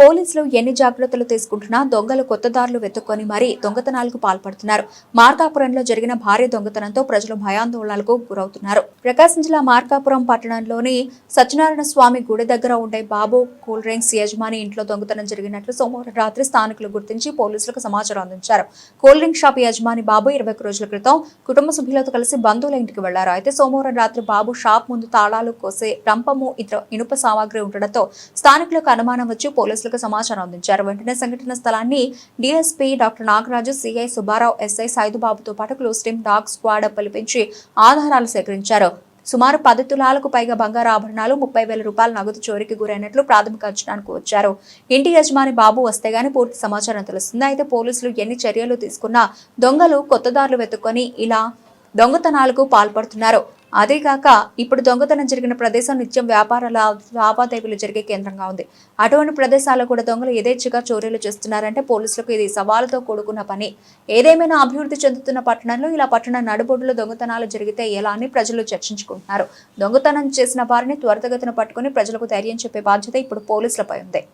పోలీసులు ఎన్ని జాగ్రత్తలు తీసుకుంటున్నా దొంగలు కొత్త దారులు వెతుక్కొని మరీ దొంగతనాలకు పాల్పడుతున్నారు. మార్కాపురంలో జరిగిన భారీ దొంగతనంతో ప్రజలు భయాందోళనలకు గురవుతున్నారు. ప్రకాశం జిల్లా మార్కాపురం పట్టణంలోని సత్యనారాయణ స్వామి గుడి దగ్గర ఉండే బాబు కూల్ డ్రింక్స్ యజమాని ఇంట్లో దొంగతనం జరిగినట్లు సోమవారం రాత్రి స్థానికులు గుర్తించి పోలీసులకు సమాచారం అందించారు. కూల్ డ్రింక్ షాప్ యజమాని బాబు ఇరవై రోజుల క్రితం కుటుంబ సభ్యులతో కలిసి బంధువుల ఇంటికి వెళ్ళారు. అయితే సోమవారం రాత్రి బాబు షాప్ ముందు తాళాలు కోసే రంపము ఇతర ఇనుప సామాగ్రి ఉండడంతో స్థానికులకు అనుమానం వచ్చి పోలీసులు పోలీసులకు సమాచారం అందించారు. వెంటనే సంఘటన స్థలాన్ని DSP doctor Nagaraju CI Subbarao SI సైదుబాబుతో పాటు క్లోజ్ టీమ్ డాగ్ స్క్వాడ్ పిలిపించి ఆధారాలు సేకరించారు. సుమారు పది తులాలకు పైగా బంగారు ఆభరణాలు ముప్పై వేల రూపాయల నగదు చోరీకి గురైనట్లు ప్రాథమిక అంచనాకు వచ్చారు. ఇంటి యజమాని బాబు వస్తే గానీ పూర్తి సమాచారం తెలుస్తుంది. అయితే పోలీసులు ఎన్ని చర్యలు తీసుకున్నా దొంగలు కొత్త దారులు వెతుక్కొని ఇలా దొంగతనాలకు పాల్పడుతున్నారు. అదేగాక ఇప్పుడు దొంగతనం జరిగిన ప్రదేశం నిత్యం వ్యాపార లా- లావాదేవీలు జరిగే కేంద్రంగా ఉంది. అటువంటి ప్రదేశాల్లో కూడా దొంగలు యథేచ్ఛగా చోరీలు చేస్తున్నారంటే పోలీసులకు ఇది సవాలుతో కూడుకున్న పని. ఏదేమైనా అభివృద్ధి చెందుతున్న పట్టణంలో ఇలా పట్టణ నడుబొడ్డులో దొంగతనాలు జరిగితే ఎలా అని ప్రజలు చర్చించుకుంటున్నారు. దొంగతనం చేసిన వారిని త్వరితగతిన పట్టుకుని ప్రజలకు ధైర్యం చెప్పే బాధ్యత ఇప్పుడు పోలీసులపై ఉంది.